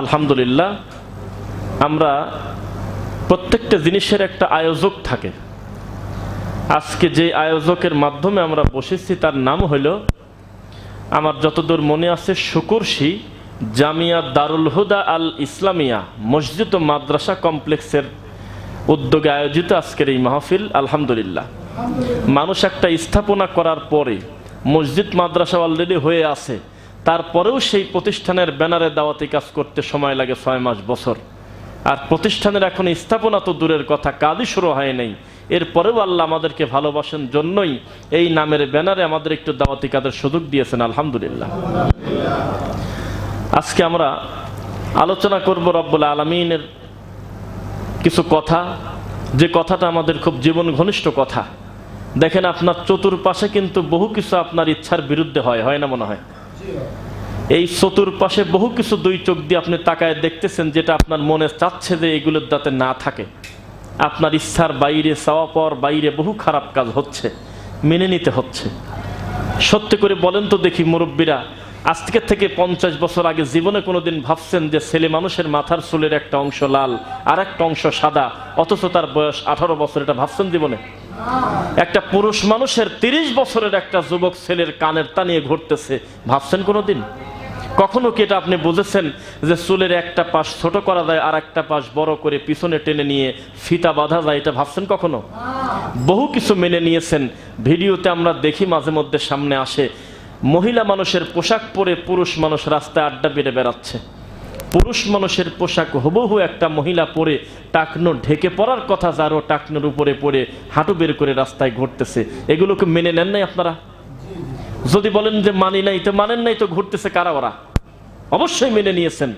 আলহামদুলিল্লাহ, আমরা প্রত্যেকটা জিনিসের একটা আয়োজক থাকে। আজকে যে আয়োজকের মাধ্যমে আমরা বসেছি, তার নাম হলো, আমার যতদূর মনে আছে শুকুরশি জামিয়া দারুল হুদা আল ইসলামিয়া মসজিদ ও মাদ্রাসা কমপ্লেক্সের উদ্যোগে আয়োজিত আজকের এই মাহফিল, আলহামদুলিল্লাহ। মানুষ একটা স্থাপনা করার পরে মসজিদ মাদ্রাসা অলরেডি হয়ে আছে। তারপরেও সেই প্রতিষ্ঠানের ব্যানারে দাওয়াতি কাজ করতে সময় লাগে ছয় মাস, বছর। আর প্রতিষ্ঠানের এখন স্থাপনা তো দূরের কথা, কাজই শুরু হয় নাই। এরপরেও আল্লাহ আমাদেরকে ভালোবাসেন জন্যই এই নামের ব্যানারে আমাদের একটু দাওয়াতি কাজের সুযোগ দিয়েছেন, আলহামদুলিল্লাহ। আজকে আমরা আলোচনা করব রব্বুল আলমিনের কিছু কথা। যে কথাটা আমাদের খুব জীবন ঘনিষ্ঠ কথা। দেখেন আপনার চতুর্পাশে কিন্তু বহু কিছু আপনার ইচ্ছার বিরুদ্ধে হয় হয় না মনে হয়? এই চতুর্পাশে বহু কিছু দুই চোখ দিয়ে আপনি তাকায় দেখতেছেন যেটা আপনার মনে চাচ্ছে যে এগুলোর যাতে না থাকে। আপনার ইচ্ছার বাইরে, চাওয়া পাওয়ার বাইরে বহু খারাপ কাজ হচ্ছে, মেনে নিতে হচ্ছে। সত্যি করে বলেন তো দেখি মুরব্বীরা, আজকে থেকে পঞ্চাশ বছর আগে জীবনে কোনোদিন ভাবছেন যে ছেলে মানুষের মাথার চুলের একটা অংশ লাল আর একটা অংশ সাদা, অথচ তার বয়স আঠারো বছর, এটা ভাবছেন জীবনে? একটা পুরুষ মানুষের তিরিশ বছরের একটা যুবক ছেলের কানের তা নিয়ে ঘুরতেছে। ভাবছেন কোনোদিন? কখনো কি এটা আপনি বুঝেছেন যে চুলের একটা পাশ ছোট করা যায় আর একটা পাশ বড় করে পিছনে টেনে নিয়ে ফিতা বাঁধা যায়? এটা ভাবছেন কখনো? বহু কিছু মেনে নিয়েছেন। ভিডিওতে আমরা দেখি মাঝে মধ্যে সামনে আসে, মহিলা মানুষের পোশাক পরে পুরুষ মানুষ রাস্তায় আড্ডা বেড়ে বেড়াচ্ছে। পুরুষ মানুষের পোশাক হুবহু একটা মহিলা পরে টাকনো ঢেকে পড়ার কথা যারও টাকনোর উপরে পড়ে হাঁটু বের করে রাস্তায় ঘুরতেছে। এগুলোকে মেনে নেন নাই আপনারা? যদি বলেন যে মানি নাই, তো মানেন নাই, তো ঘুরতেছে কারা ওরা? অবশ্যই মেনে নিয়েছেন।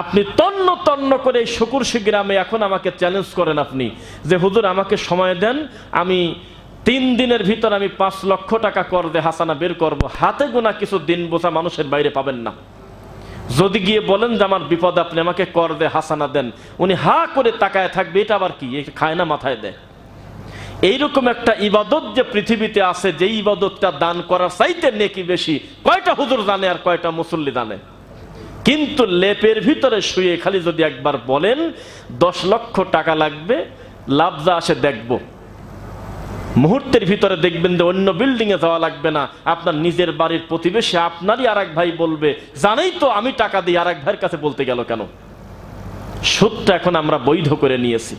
আপনি তন্ন তন্ন করে এই শুকুরশি গ্রামে এখন আমাকে চ্যালেঞ্জ করেন আপনি, যে হুজুর আমাকে সময় দেন, আমি তিন দিনের ভিতর আমি পাঁচ লক্ষ টাকা কর দে হাসানা বের করব। হাতে গোনা কিছু দিন বোঝা মানুষের বাইরে পাবেন না। যদি গিয়ে বলেন যে আমার বিপদ আপনি আমাকে কর দে, হাসানা দেন, উনি হা করে তাকায় থাকবে, এটা আবার কি? খায় না, মাথায় দেয়। এইরকম একটা ইবাদত যে পৃথিবীতে আছে যে ইবাদতটা দান করার চাইতে নেকি বেশি, কয়টা হুজুর জানে আর কয়টা মুসল্লি জানে? কিন্তু লেপের ভিতরে শুয়ে খালি যদি একবার বলেন, দশ লক্ষ টাকা লাগবে, লাভ যা আসে দেখব। মুহূর্তের ভিতরে দেখবেন যে অন্য বিল্ডিং এ যাওয়া লাগবে না। আপনার নিজের বাড়ির প্রতিবেশী আপনারই আর ভাই বলবে, জানেই তো আমি টাকা দিই আর ভাইয়ের কাছে বলতে গেল কেন? সুদটা এখন আমরা বৈধ করে নিয়েছি।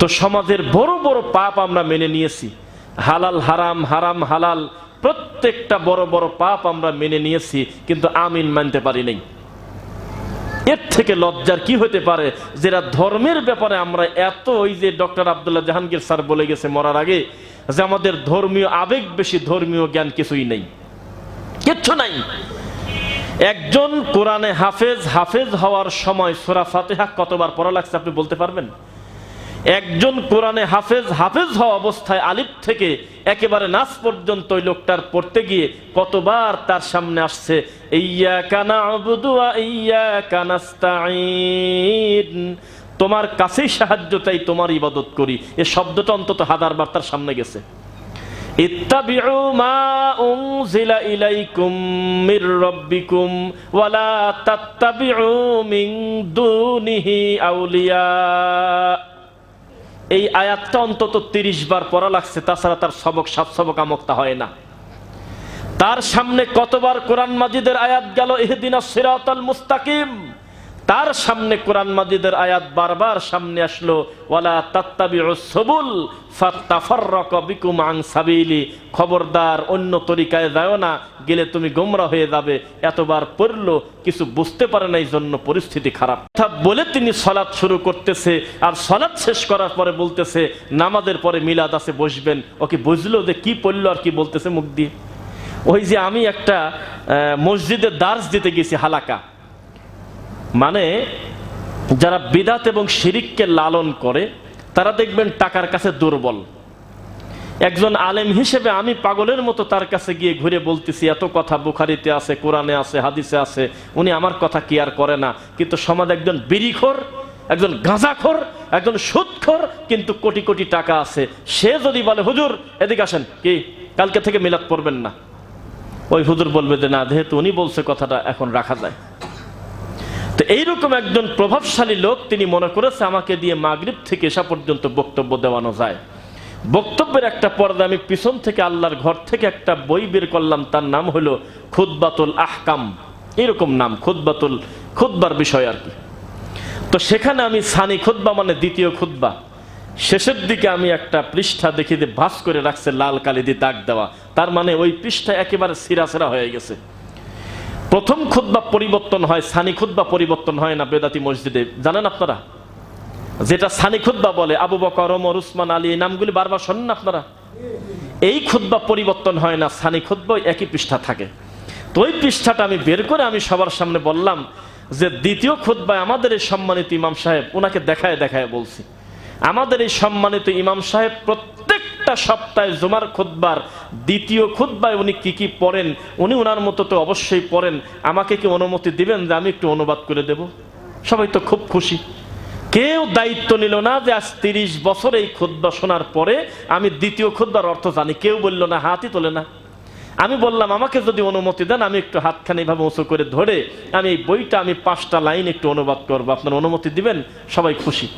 তো সমাজের বড় বড় পাপ আমরা মেনে নিয়েছি। হালাল হারাম হারাম হালাল, প্রত্যেকটা বড় বড় পাপ আমরা মেনে নিয়েছি, কিন্তু আমিন মানতে পারি নাই। এর থেকে লজ্জার কি হতে পারে? যেটা ধর্মের ব্যাপারে আমরা এত ওই যে ডক্টর আবদুল্লাহ জাহাঙ্গীর স্যার বলে গেছে মরার আগে, যে আমাদের ধর্মীয় আবেগ বেশি, ধর্মীয় জ্ঞান কিছুই নেই। কিচ্ছু নাই। একজন কোরআনে হাফেজ হাফেজ হওয়ার সময় সোরা ফাতেহা কতবার পড়া লাগছে আপনি বলতে পারবেন? একজন কোরআনে হাফেজ হাফেজ হওয়া অবস্থায় আলিফ থেকে একেবারে নাচ পর্যন্ত ওই লোকটার পড়তে গিয়ে কতবার তার সামনে আসছে ইয়া কানা ইয়া কানাস্তাইন তোমার কাছেই সাহায্য চাই, তোমার ইবাদত করি। এ শব্দটা অন্তত হাজারবার তার সামনে গেছে। ইত্তাবিউ মা উনজিলা ইলাইকুম মির রাব্বিকুম ওয়ালা তাত্তাবিউ মিন দুনিহি আউলিয়া। এই আয়াতটা অন্তত তিরিশ বার পড়া লাগছে, তাছাড়া তার সবক, সাত সবক আমকটা হয় না। তার সামনে কতবার কোরআন মাজিদের আয়াত গেল? এহদিন সিরাতাল মুস্তাকিম। তার সামনে কোরআন মাজিদের আয়াত বারবার সামনে আসলো, ওয়ালা তাত্তাবিউস সুবুল বিকুম আন সাবিলি। খবরদার, অন্য তরিকায় যাও না, গেলে তুমি গোমরা হয়ে যাবে। এতবার পড়ল, কিছু বুঝতে পারে না এই জন্য পরিস্থিতি খারাপ। কথা বলে তিনি সলাৎ শুরু করতেছে, আর সলাৎ শেষ করার পরে বলতেছে, নামাজের পরে মিলাদ আছে, বসবেন। ওকে বুঝলো যে কি পড়ল আর কি বলতেছে মুখ দিয়ে? ওই যে আমি একটা মসজিদে দার্স দিতে গেছি হালাকা। মানে যারা বিদাত এবং শিরিককে লালন করে, তারা দেখবেন টাকার কাছে দুর্বল। একজন আলেম হিসেবে আমি পাগলের মতো তার কাছে গিয়ে ঘুরে বলতেছি, এত কথা বুখারিতে আছে, কোরআনে আছে, হাদিসে আছে, উনি আমার কথা কি আর করে না? কিন্তু সমাজ একজন বিড়িখোর, একজন গাঁজাখোর, একজন সুদখোর, কিন্তু কোটি কোটি টাকা আছে। সে যদি বলে, হুজুর, এদিকে আসেন। কি, কালকে থেকে মিলাদ পড়বেন না? ওই হুজুর বলবে যে, না, যেহেতু উনি বলছে কথাটা, এখন রাখা যায়। তো এইরকম একজন প্রভাবশালী লোক তিনি মনে করেছে আমাকে দিয়ে মাগরিব থেকে এসা পর্যন্ত বক্তব্য দেওয়ানো যায়। বক্তব্যের একটা পর্দা আমি পিছন থেকে আল্লাহর ঘর থেকে একটা বই বের করলাম, তার নাম হলো খুদ্বাতুল আহকাম। এরকম নাম খুদ্বাতুল খুদ্বার বিষয় আর কি। তো সেখানে আমি সানি খুদ্া মানে দ্বিতীয় খুদ্া শেষের দিকে আমি একটা পৃষ্ঠা দেখি যে ভাস করে রাখছে লাল কালি দিয়ে দাগ দেওয়া। তার মানে ওই পৃষ্ঠা একেবারে সিরাসেরা হয়ে গেছে। প্রথম খুদ্া পরিবর্তন হয়, সানি খুদ্া পরিবর্তন হয় না বেদাতি মসজিদে? জানেন আপনারা? যেটা সানি খুদ্া বলে, আবু বকর, ওমর, উসমান, আলী এই নামগুলি বারবার শোনেন আপনারা? এই খুদ্া পরিবর্তন হয় না, সানি খুদ্া একই পৃষ্ঠা থাকে। তো ওই পৃষ্ঠাটা আমি বের করে আমি সবার সামনে বললাম যে দ্বিতীয় খুদ্ায় আমাদের এই সম্মানিত ইমাম সাহেব ওনাকে দেখায় দেখায় বলছি। আমাদের এই সম্মানিত ইমাম সাহেব প্রত্যেকটা সপ্তাহে জুমার খুদ্বার দ্বিতীয় খুদ্বায় উনি কি কি পড়েন, উনি ওনার মতো তো অবশ্যই পড়েন। আমাকে কি অনুমতি দিবেন যে আমি একটু অনুবাদ করে দেব? সবাই তো খুব খুশি। কেউ দায়িত্ব নিল না যে আজ তিরিশ বছর এই খুদ্া শোনার পরে আমি দ্বিতীয় খুদ্বার অর্থ জানি। কেউ বলল না, হাতই তোলে না। আমি বললাম, আমাকে যদি অনুমতি দেন, আমি একটু হাতখানি এইভাবে উঁচু করে ধরে আমি এই বইটা, আমি পাঁচটা লাইন একটু অনুবাদ করব। আপনার অনুমতি দিবেন? সবাই খুশি।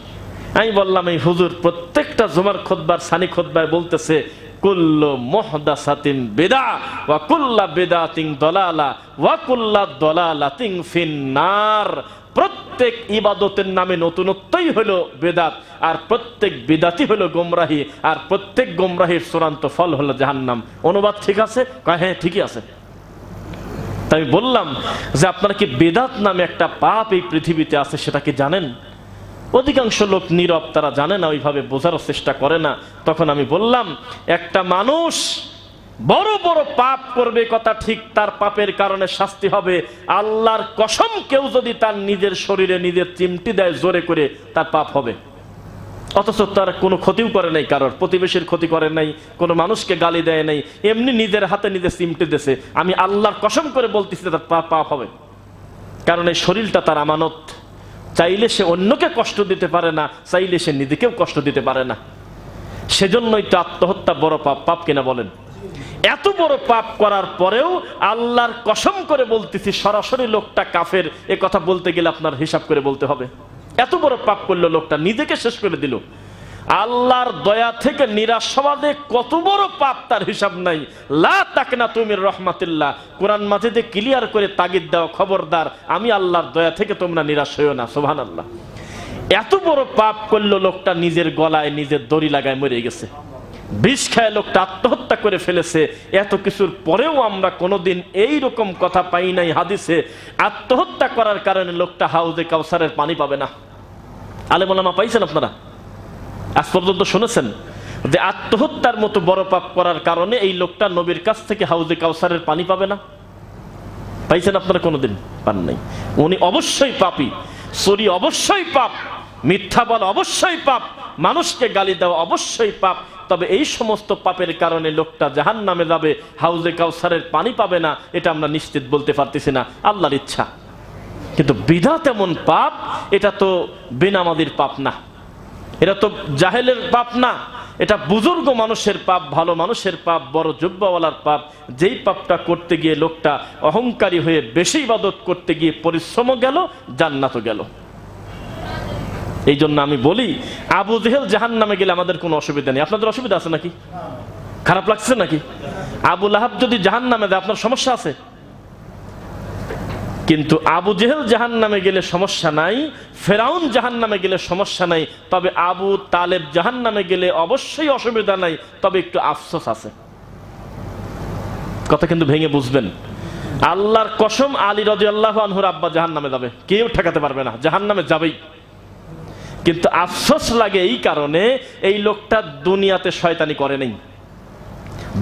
আমি বললাম, এই হুজুর, প্রত্যেকটা জুমার খোদবার, সানি খোদবায় বলতেছে, কুল্লু মহদা সাতিন বেদা ওয়া কুল্লা বেদা তিং দলালা ওয়া কুল্লা দলালা তিং ফিন্নার। প্রত্যেক ইবাদতের নামে নতুনত্বই হলো বেদাত, আর প্রত্যেক বেদাতি হলো গোমরাহি, আর প্রত্যেক গোমরাহির চূড়ান্ত ফল হলো জাহান্নাম। অনুবাদ ঠিক আছে? হ্যাঁ ঠিকই আছে। তাই বললাম যে, আপনারা কি বেদাত নামে একটা পাপ এই পৃথিবীতে আছে সেটা কি জানেন? অধিকাংশ লোক নীরব, তারা জানে না, ওইভাবে বোঝার চেষ্টা করে না। তখন আমি বললাম, একটা মানুষ বড় বড় পাপ করবে কথা ঠিক তার পাপের কারণে শাস্তি হবে। আল্লাহর কসম কেউ যদি তার নিজের শরীরে নিজের চিমটি দেয়, জোরে করে তার পাপ হবে। অথচ তার কোনো ক্ষতিও করে নাই কারোর, প্রতিবেশীর ক্ষতি করে নাই, কোনো মানুষকে গালি দেয় নাই, এমনি নিজের হাতে নিজে চিমটি দেছে। আমি আল্লাহর কসম করে বলতেছি তার পাপ হবে। কারণ এই শরীরটা তার আমানত। চাইলে সে অন্যকে কষ্ট দিতে পারে না, চাইলে সে নিজেকেও কষ্ট দিতে পারে না। সেজন্যই তো আত্মহত্যা বড় পাপ পাপ কিনা বলেন? এত বড় পাপ করার পরেও আল্লাহর কসম করে বলতেছি, সরাসরি লোকটা কাফের, এ কথা বলতে গেলে আপনার হিসাব করে বলতে হবে। এত বড় পাপ করল, লোকটা নিজেকে শেষ করে দিল। আল্লাহর দয়া থেকে নিরাশবাদে কত বড় পাপ তার হিসাব নাই। লা তাকনা তুমির রহমাতিল্লাহ। কোরআন মাঝেতে ক্লিয়ার করে তাগিদ দাও, খবরদার। আমি আল্লাহর দয়া থেকে তোমরা নিরাশ হইও না সোহান আল্লাহ এত বড় পাপ করল লোকটা নিজের গলায়, নিজের দড়ি লাগায় মরে গেছে। বিষ খায় লোকটা, আত্মহত্যা করে ফেলেছে। এত কিছুর পরেও আমরা কোনোদিন এই রকম কথা পাই নাই হাদিসে। আত্মহত্যা করার কারণে লোকটা হাউজে কাউসারের পানি পাবে না। আলেমা পাইছেন আপনারা? আজ পর্যন্ত শুনেছেন যে আত্মহত্যার মতো বড় পাপ করার কারণে এই লোকটা নবীর কাছ থেকে হাউজে কাউসারের পানি পাবে না। পাইছেন আপনারা কোনোদিন? পান নাই। উনি অবশ্যই পাপি। চুরি অবশ্যই পাপ। মিথ্যা বলা অবশ্যই পাপ। মানুষকে গালি দেওয়া অবশ্যই পাপ। তবে এই সমস্ত পাপের কারণে লোকটা জাহান নামে যাবে, হাউজে কাউসারের পানি পাবে না, এটা আমরা নিশ্চিত বলতে পারতেছি না। আল্লাহর ইচ্ছা। কিন্তু বিধা তেমন পাপ, এটা তো বেনামাদির পাপ না। এটা তো জাহেলের পাপ না, এটা বুজুর্গ মানুষের পাপ, ভালো মানুষের পাপ, বড় যোগ্যওয়ালার পাপ। যেই পাপটা করতে গিয়ে লোকটা অহংকারী হয়ে বেশি ইবাদত করতে গিয়ে পরিশ্রমও গেল, জান্নাতও গেল। এই জন্য আমি বলি, আবু জেহেল জাহান নামে গেলে আমাদের কোনো অসুবিধা নেই। আপনাদের অসুবিধা আছে নাকি? খারাপ লাগছে নাকি? আবু লাহাব যদি জাহান নামে দেয় আপনার সমস্যা আছে? কিন্তু আবু জেহেল জাহান নামে গেলে সমস্যা নাই, ফেরাউন জাহান নামে গেলে সমস্যা নাই, তবে আবু তালেব জাহান নামে গেলে অবশ্যই অসুবিধা নাই, তবে একটু আফসোস আছে। কথা কিন্তু ভেঙে বুঝবেন। আল্লাহর কসম আলী রাজি আল্লাহ আনহুর আব্বা জাহান নামে যাবে, কেউ ঠেকাতে পারবে না জাহান নামে যাবেই। কিন্তু আফসোস লাগে এই কারণে এই লোকটা দুনিয়াতে শয়তানি করে নেই,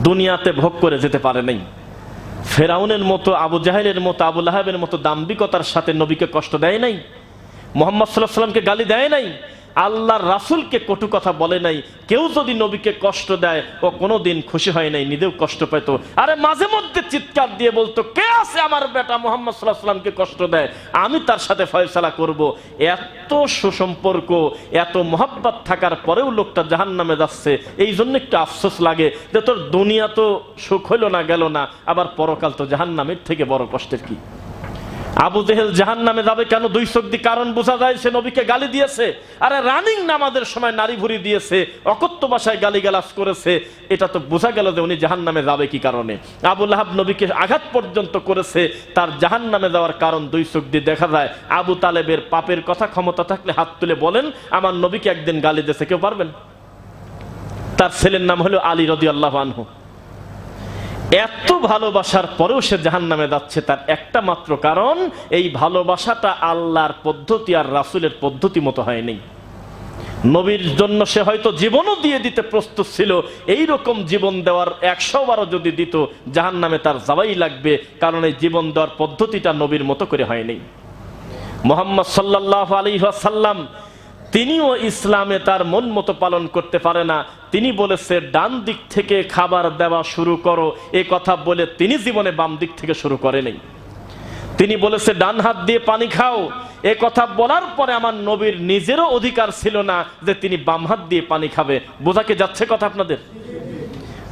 দুনিয়াতে ভোগ করে যেতে পারে নাই। ফেরাউনের মতো, আবু জাহেলের মতো, আবু লাহাবের মতো দাম্বিকতার সাথে নবীকে কষ্ট দেয় নাই? মোহাম্মদ সাল্লাহ সাল্লামকে গালি দেয় নাই? আল্লাহর রাসুলকে কটু কথা বলে নাই, কেউ যদি নবীকে কষ্ট দেয়, ও কোনোদিন খুশি হয় নাই, নিজেও কষ্ট পেত আরে মাঝে মধ্যে চিৎকার দিয়ে বলতো, কে আছে আমার বেটা মোহাম্মদ সাল্লাহ সাল্লামকে কষ্ট দেয়? আমি তার সাথে ফয়সালা করব। এত সুসম্পর্ক, এত মহাব্বত থাকার পরেও লোকটা জাহান নামে যাচ্ছে। এই জন্য একটু আফসোস লাগে যে তোর দুনিয়া তো সুখ হইল না, গেল না, আবার পরকাল তো জাহান নামের থেকে বড় কষ্টের কি? আবু জেহেল জাহান নামে যাবে কেন? দুই দিয়ে কারণ বোঝা যায় সে নবীকে গালি দিয়েছে। আরে রানিং নামাজের সময় নারী ভুরি দিয়েছে, অকথ্য ভাষায় গালি গালাস করেছে। এটা তো বোঝা গেল যে উনি জাহান নামে যাবে কি কারণে। আবু লাহাব নবীকে আঘাত পর্যন্ত করেছে, তার জাহান নামে যাওয়ার কারণ দুই দিয়ে দেখা যায়। আবু তালেবের পাপের কথা, ক্ষমতা থাকলে হাত তুলে বলেন, আমার নবীকে একদিন গালি দিয়েছে, কেউ পারবেন? তার ছেলের নাম হলো আলী রদি আল্লাহ আনহু। এত ভালোবাসার পরেও সে জাহান নামে যাচ্ছে তার একটা মাত্র কারণ, এই ভালোবাসাটা আল্লাহর পদ্ধতি আর রাসুলের পদ্ধতি মতো হয়নি। নবীর জন্য সে হয়তো জীবনও দিয়ে দিতে প্রস্তুত ছিল এই রকম জীবন দেওয়ার একশো বারো যদি দিত জাহান নামে তার যাওয়াই লাগবে, কারণ এই জীবন দেওয়ার পদ্ধতিটা নবীর মতো করে হয়নি। মোহাম্মদ সাল্লাহ আলী সাল্লাম তিনিও ইসলামে তার মন মতো পালন করতে পারে না। তিনি বলেছে, ডান দিক থেকে খাবার দেওয়া শুরু করো। এ কথা বলে তিনি জীবনে বাম দিক থেকে শুরু করেনি তিনি বলেছে, ডান হাত দিয়ে পানি খাও। এ কথা বলার পরে আমার নবীর নিজেরও অধিকার ছিল না যে তিনি বাম হাত দিয়ে পানি খাবে। বোঝাকে যাচ্ছে কথা আপনাদের?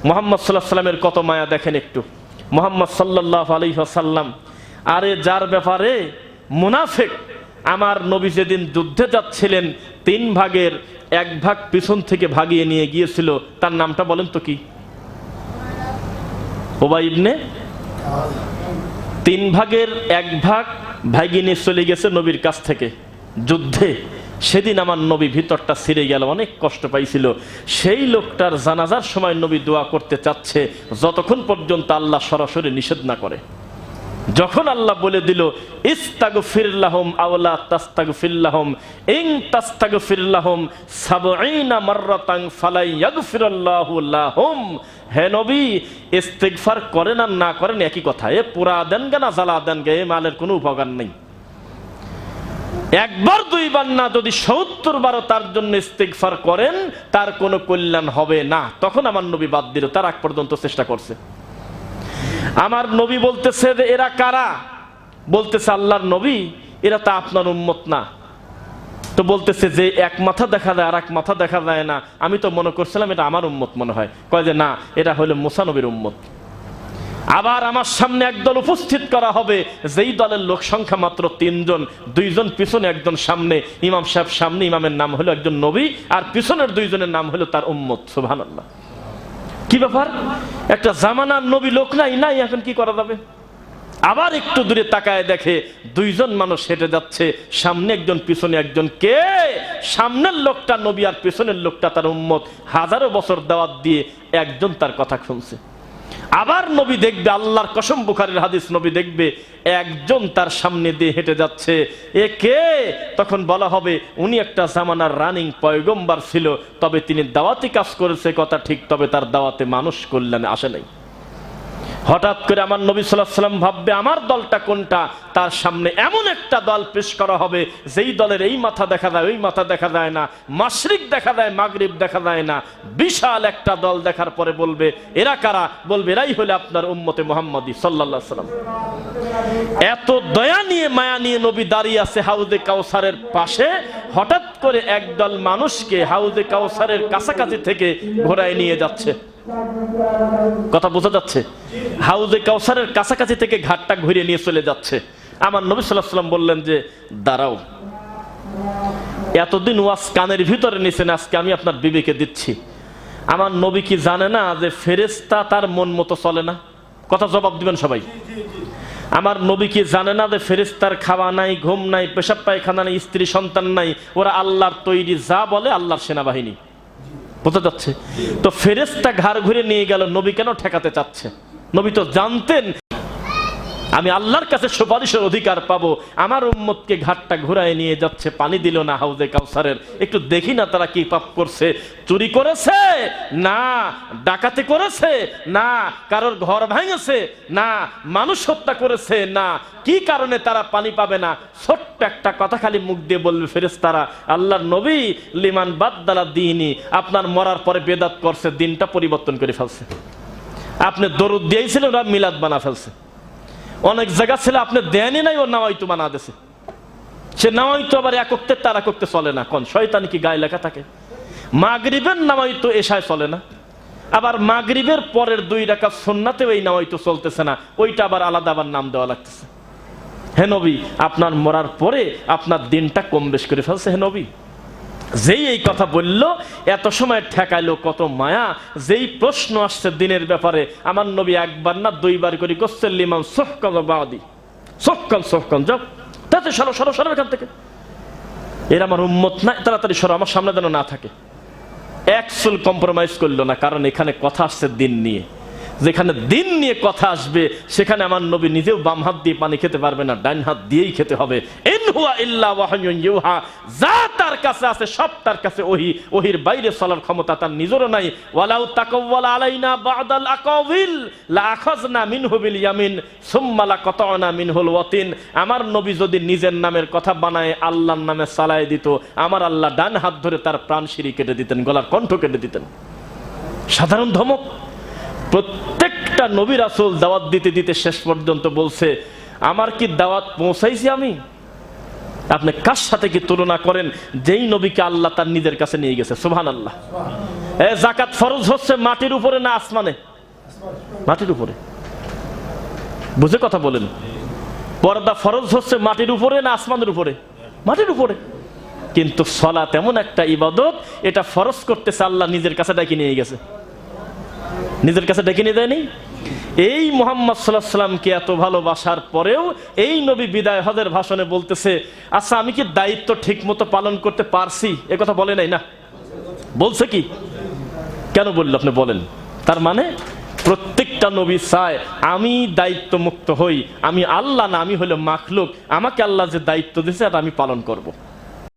মোহাম্মদ সাল্লাহ সাল্লামের কত মায়া দেখেন একটু। মোহাম্মদ সাল্লাহ আলী সাল্লাম আরে যার ব্যাপারে মুনাফেক, আমার নবী যেদিন যুদ্ধে যাচ্ছিলেন তিন ভাগের এক ভাগ পিছন থেকে ভাগিয়ে নিয়ে গিয়েছিল, তার নামটা বলেন তো কি? ইবনে তিন ভাগের এক ভাগ ভাগিয়ে নিয়ে চলে গেছে নবীর কাছ থেকে। যুদ্ধে সেদিন আমার নবী ভিতরটা ছিঁড়ে গেল, অনেক কষ্ট পাইছিল। সেই লোকটার জানাজার সময় নবী দোয়া করতে চাচ্ছে, যতক্ষণ পর্যন্ত আল্লাহ সরাসরি নিষেধ না করে। যখন আল্লাহ বলে দিল ইস্তাগু ফিরলাহম আওলা তাস্তাগু ফিরলাহম ইং তাস্তাগু ফিরলাহম সাবঈনা মাররাতাং ফালাই ইয়াগফিরাল্লাহু লাহুম। হে নবী, ইস্তিগফার করেন আর না করেন একই কথা। এ পুরা দেন গে না জ্বালা দেন গে, এ মালের কোনো উপকার নেই। একবার দুইবার না, যদি সত্তর বারও তার জন্য ইস্তিগফার করেন, তার কোনো কল্যাণ হবে না। তখন আমার নবী বাদ দিল, তার আগ পর্যন্ত চেষ্টা করছে। আমার নবী বলতেছে যে, এরা কারা? বলতেছে, আল্লাহর নবী, এরা তা আপনার উন্মত না। তো বলতেছে যে, এক মাথা দেখা যায় আর এক মাথা দেখা যায় না। আমি তো মনে করছিলাম, এটা আমার উম্মত মনে হয়। কয় যে, না, এটা হলো মুসানবীর উম্মত। আবার আমার সামনে একদল উপস্থিত করা হবে, যেই দলের লোক সংখ্যা মাত্র তিনজন, দুইজন পিছনে, একজন সামনে। ইমাম সাহেব সামনে, ইমামের নাম হলো একজন নবী, আর পিছনের দুইজনের নাম হলো তার উম্মত, সুবহানাল্লাহ। কি ব্যাপার? একটা জামানার নবী লোক নাই নাই, এখন কি করা যাবে? আবার একটু দূরে তাকায় দেখে দুইজন মানুষ হেঁটে যাচ্ছে, সামনে একজন, পিছনে একজন। কে? সামনের লোকটা নবী আর পিছনের লোকটা তার উম্মত। হাজারো বছর দাওয়াত দিয়ে একজন তার কথা শুনছে আবার নবী দেখবে, আল্লাহর কসম বুখারের হাদিস, নবী দেখবে একজন তার সামনে দিয়ে হেঁটে যাচ্ছে। এ কে? তখন বলা হবে, উনি একটা জামানার রানিং পয়গম্বার ছিল, তবে তিনি দাওয়াতি কাজ করেছে, কথা ঠিক, তবে তার দাওয়াতে মানুষ কল্যাণে আসে নাই। হঠাৎ করে আমার নবী সাল্লাম ভাববে, আমার দলটা কোনটা? তার সামনে এমন একটা দল পেশ করা হবে, যেই দলের এই মাথা দেখা যায়, ওই মাথা দেখা যায় না। মাসরিক দেখা যায়, মাগরিব দেখা যায় না। বিশাল একটা দল দেখার পরে বলবে, এরা কারা? বলবে, এরাই হলে আপনার উম্মতে মোহাম্মদী সাল্লাহ সাল্লাম এত দয়া নিয়ে, মায়া নিয়ে নবী দাঁড়িয়ে আছে হাউদে কাউসারের পাশে। হঠাৎ করে একদল মানুষকে হাউদে কাউসারের কাছাকাছি থেকে ঘোরায় নিয়ে যাচ্ছে। কথা বোঝা যাচ্ছে? হাউজে কাউসারের কাছাকাছি থেকে ঘাটটা ঘুরিয়ে নিয়ে চলে যাচ্ছে। আমার নবী সাল্লাম বললেন যে, দাঁড়াও। এতদিন ওয়াজ কানের ভিতরে নিছেন, আজকে আমি আপনার বিবেকে দিচ্ছি। আমার নবী কি জানে না যে ফেরেস্তা তার মন মতো চলে না? কথা জবাব দিবেন সবাই। আমার নবী কি জানে না যে ফেরেস্তার খাওয়া নাই, ঘুম নাই, পেশাব পায়খানা নাই, স্ত্রী সন্তান নাই? ওরা আল্লাহর তৈরি যা বলে আল্লাহর সেনাবাহিনী। বোঝা যাচ্ছে? তো ফেরেস্তা ঘাড় ঘুরে নিয়ে গেল, নবী কেন ঠেকাতে চাচ্ছে? নবী তো জানতেন আমি আল্লাহর কাছে সুপারিশের অধিকার পাবো। আমার উম্মতকে ঘাটটা ঘুরায় নিয়ে যাচ্ছে, পানি দিল না হাউজে কাউসারের। একটু দেখি না তারা কি পাপ করছে। চুরি করেছে? না। ডাকাতি করেছে? না। কারোর ঘর ভাঙেছে? না। মানুষ হত্যা করেছে? না। কি কারণে তারা পানি পাবে না? ছোট্ট একটা কথা খালি মুখ দিয়ে বলবে ফেরেস তারা আল্লাহর নবী লিমান বাদদালা দিনই আপনার মরার পরে বেদাত করছে, দিনটা পরিবর্তন করে ফেলছে। আপনি দরুদ দিয়েছিলেন, ওরা মিলাদ বানা ফেলছে। অনেক জায়গা ছেলে আপনি দেনই নাই, ও নাওয়াইতো বানা দেশে সে নাওয়াইতো আবার একত্রের তারা করতে চলে না। কোন? শয়তানি কি গায়ে লেখা থাকে? মাগরিবের নামাইতো এসায় চলে না। আবার মাগরিবের পরের দুই রাখা সন্নাতেও এই নামাইতো চলতেছে না। ওইটা আবার আলাদা আবার নাম দেওয়া লাগতেছে। হেনবি আপনার মরার পরে আপনার দিনটা কম বেশ করে ফেলছে, হে নবী। যেই এই কথা বলল, এত সময় ঠেকাইলো কত মায়া, যেই প্রশ্ন আসছে দিনের ব্যাপারে, আমার নবী একবার না দুইবার করে গোসেল লিমাম সোহকাল বাদি। সোহকাল সোহকাল, যাও। তাতে সরো সরো সরো এখান থেকে। এর আমার উম্মত নাই তাড়াতাড়ি সরো, আমার সামনে যেন না থাকে। একচুল কম্প্রোমাইজ করল না, কারণ এখানে কথা আসছে দিন নিয়ে। যেখানে দিন নিয়ে কথা আসবে, সেখানে আমার নবী নিজেও বাম হাত দিয়ে পানি খেতে পারবে না ডাইন হাত দিয়েই খেতে হবে। যা তার কাছে আছে, সব তার কাছে ওহি। ওহির বাইরে চলার ক্ষমতা তার নিজেরও নাই। ওয়ালাউ তাকাওয়ালা আলাইনা বাদাল আকাওয়িল লা আখাযনা মিনহু বিল ইয়ামিন, সুম্মা লা কাতানা মিনহুল ওয়াতিন। আমার নবী যদি নিজের নামের কথা বানায়, আল্লাহর নামে চালায় দিত, আমার আল্লাহ ডান হাত ধরে তার প্রাণ সিঁড়ি কেটে দিতেন, গলার কণ্ঠ কেটে দিতেন। সাধারণ ধমক। প্রত্যেকটা নবী রাসূল দাওয়াত দিতে দিতে শেষ পর্যন্ত বলছে, আমার কি দাওয়াত পৌঁছাইছি আমি? আপনি কার সাথে কি তুলনা করেন? যেই নবীকে আল্লাহ তার নিজের কাছে নিয়ে গেছে সুবহান আল্লাহ জাকাত ফরজ হচ্ছে মাটির উপরে না আসমানে? মাটির উপরে। বুঝে কথা বলেন। পর্দা ফরজ হচ্ছে মাটির উপরে না আসমানের উপরে? মাটির উপরে। কিন্তু সলা তেমন একটা ইবাদত, এটা ফরজ করতেছে আল্লাহ নিজের কাছে ডাকি নিয়ে গেছে। নিজের কাছে ডেকে নিয়ে দেয়নি? এই মোহাম্মদ সাল্লাহ সাল্লামকে এত ভালোবাসার পরেও এই নবী বিদায় হজের ভাষণে বলতেছে আচ্ছা আমি কি দায়িত্ব ঠিক মতো পালন করতে পারছি? এ কথা বলে নাই না। বলছে কি? কেন বলল আপনি বলেন? তার মানে প্রত্যেকটা নবী চায়, আমি দায়িত্ব মুক্ত হই, আমি আল্লাহ না, আমি হলো মাখলুক, আমাকে আল্লাহ যে দায়িত্ব দিয়েছে আমি পালন করব।